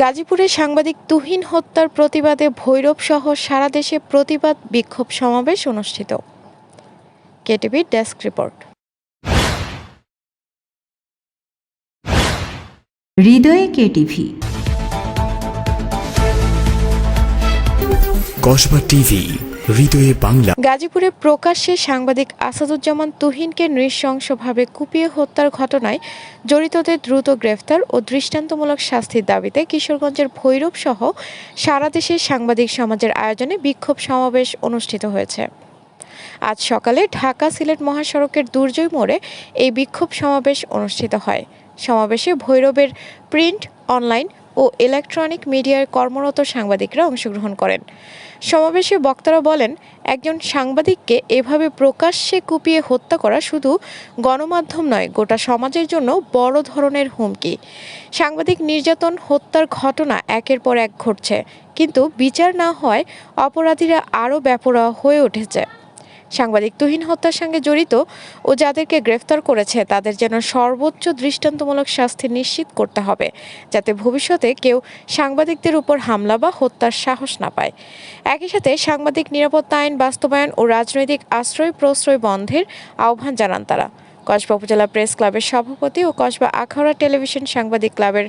গাজীপুরে সাংবাদিক তুহিন হত্যার প্রতিবাদে ভৈরব সহ সারা দেশে প্রতিবাদ বিক্ষোভ সমাবেশ অনুষ্ঠিত। KTV desk report. হৃদয়ে কেটিভি। কসবা টিভি। গাজীপুরে প্রকাশ্যে সাংবাদিক আসাদুজ্জামান তুহিনকে নৃশংসভাবে কুপিয়ে হত্যার ঘটনায় জড়িতদের দ্রুত গ্রেফতার ও দৃষ্টান্তমূলক শাস্তির দাবিতে কিশোরগঞ্জের ভৈরব সহ সারা দেশের সাংবাদিক সমাজের আয়োজনে বিক্ষোভ সমাবেশ অনুষ্ঠিত হয়েছে। আজ সকালে ঢাকা সিলেট মহাসড়কের দুর্জয় মোড়ে এই বিক্ষোভ সমাবেশ অনুষ্ঠিত হয়। সমাবেশে ভৈরবের প্রিন্ট, অনলাইন ও ইলেকট্রনিক মিডিয়ার কর্মরত সাংবাদিকরা অংশগ্রহণ করেন। সমাবেশে বক্তারা বলেন, একজন সাংবাদিককে এভাবে প্রকাশ্যে কুপিয়ে হত্যা করা শুধু গণমাধ্যম নয়, গোটা সমাজের জন্য বড় ধরনের হুমকি। সাংবাদিক নির্যাতন, হত্যার ঘটনা একের পর এক ঘটছে, কিন্তু বিচার না হয় অপরাধীরা আরও ব্যাপরা হয়ে উঠেছে। সাংবাদিক তুহিন হত্যার সঙ্গে জড়িত ও যাদেরকে গ্রেফতার করেছে, তাদের যেন সর্বোচ্চ দৃষ্টান্তমূলক শাস্তি নিশ্চিত করতে হবে, যাতে ভবিষ্যতে কেউ সাংবাদিকদের উপর হামলা বা হত্যার সাহস না পায়। একই সাথে সাংবাদিক নিরাপত্তা আইন বাস্তবায়ন ও রাজনৈতিক আশ্রয় প্রশ্রয় বন্ধের আহ্বান জানান তারা। কসবা উপজেলা প্রেস ক্লাবের সভাপতি ও কসবা আখাউড়া টেলিভিশন সাংবাদিক ক্লাবের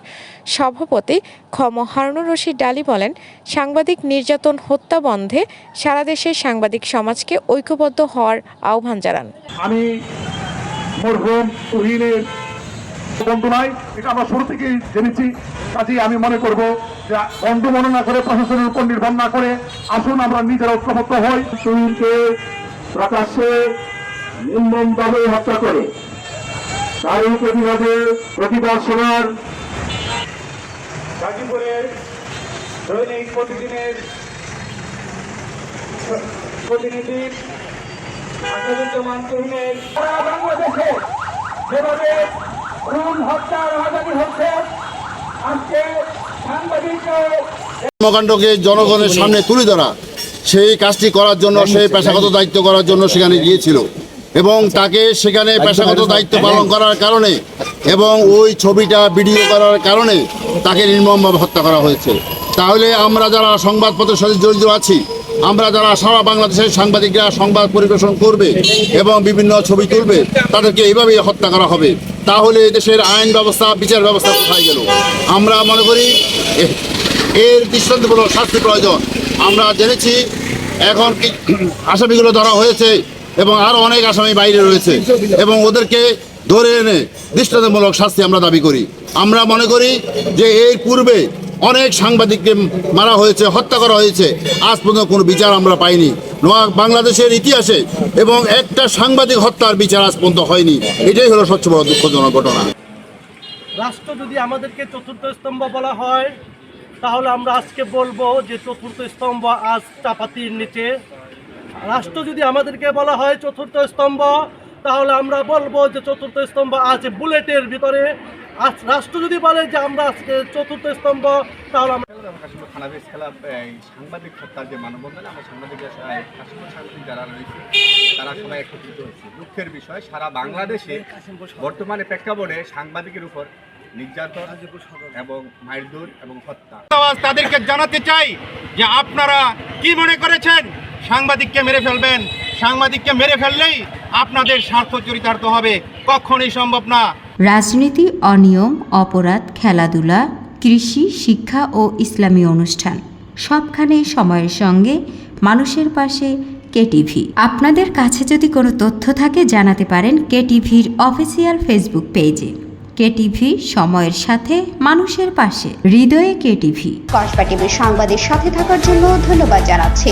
সভাপতি খম হারুনুর রশিদ ডালি বলেন, সাংবাদিক নির্যাতন হত্যা বন্ধে সারা দেশের সাংবাদিক সমাজকে ঐক্যবদ্ধ হওয়ার আহ্বান জানান। আমি আমরা আমি মনে করে নির্ভর না করে আসুন, আমরা নিজেরা ঐক্যবদ্ধ হই। প্রকাশ্যে নির্মমভাবে হত্যা করে। তারই প্রতিবাদে প্রতিবাদ সভার গাজীপুরের দৈনিক প্রতিদিনের প্রতিনিধি আসাদুজ্জামান তুহিনের সারা বাংলাদেশে যেভাবে খুন হত্যা রাজানি হচ্ছে আজকে কর্মকাণ্ডকে জনগণের সামনে তুলে ধরা সেই কাজটি করার জন্য সেই পেশাগত দায়িত্ব করার জন্য সেখানে গিয়েছিল। এবং তাকে সেখানে পেশাগত দায়িত্ব পালন করার কারণে এবং ওই ছবিটা ভিডিও করার কারণে তাকে নির্মমভাবে হত্যা করা হয়েছে। তাহলে আমরা যারা সংবাদপত্রের সাথে জড়িত আছি আমরা যারা সারা বাংলাদেশের সাংবাদিকরা সংবাদ পরিবেশন করবে এবং বিভিন্ন ছবি তুলবে তাদেরকে এইভাবেই হত্যা করা হবে। তাহলে দেশের আইন ব্যবস্থা বিচার ব্যবস্থা কোথায় গেল? আমরা মনে করি এর দৃষ্টান্তমূলক শাস্তি প্রয়োজন। আমরা জেনেছি এখন কি আসামিগুলো ধরা হয়েছে এবং আরও অনেক আসামি বাইরে রয়েছে এবং ওদেরকে ধরে এনে দৃষ্টান্তমূলক শাস্তি আমরা দাবি করি। আমরা মনে করি যে এর পূর্বে অনেক সাংবাদিককে মারা হয়েছে, হত্যা করা হয়েছে। আজ পর্যন্ত কোনো বিচার আমরা পাইনি। নোয়া বাংলাদেশের ইতিহাসে এবং একটা সাংবাদিক হত্যার বিচার আজ পর্যন্ত হয়নি। এটাই হলো সবচেয়ে বড় দুঃখজনক ঘটনা। রাষ্ট্র যদি আমাদেরকে চতুর্থ স্তম্ভ বলা হয়, তাহলে আমরা আজকে বলব যে চতুর্থ স্তম্ভ আজ চাপাতির নিচে। রাষ্ট্র যদি আমাদেরকে বলা হয় চতুর্থ স্তম্ভ তাহলে আমরা বলব যে চতুর্থ স্তম্ভ আজ বুলেটের ভিতরে। আজ রাষ্ট্র যদি বলে যে আমরা আজকে চতুর্থ স্তম্ভ তাহলে আমরা খেলা এই সাংবাদিক হত্যার যে মানববন্ধনে আমার সাংবাদিকরা সাংবাদিক যারা রয়েছে তারা সবাই একত্রিত হয়েছে। দুঃখের বিষয় সারা বাংলাদেশে বর্তমানে প্রেক্ষাপটে সাংবাদিকের উপর নির্যাতন এবং মারধর এবং হত্যা। তাদেরকে জানাতে চাই যে আপনারা কি মনে করেছেন? সাংবাদিককে মেরে ফেলবেন। সাংবাদিককে মেরে ফেললেই আপনাদের স্বার্থ চরিতার্থ হবে। কখনোই সম্ভব না। রাজনীতি অনিয়ম অপরাধ খেলাধুলা কৃষি শিক্ষা ও ইসলামী অনুষ্ঠান সবখানে সময়ের সঙ্গে মানুষের পাশে কেটিভি। আপনাদের কাছে যদি কোনো তথ্য থাকে জানাতে পারেন কেটিভির অফিসিয়াল ফেসবুক পেজে। কেটিভি সময়ের সাথে মানুষের পাশে। হৃদয়ে কেটিভি। কসবা টিভির সংবাদের সাথে থাকার জন্য ধন্যবাদ জানাচ্ছি।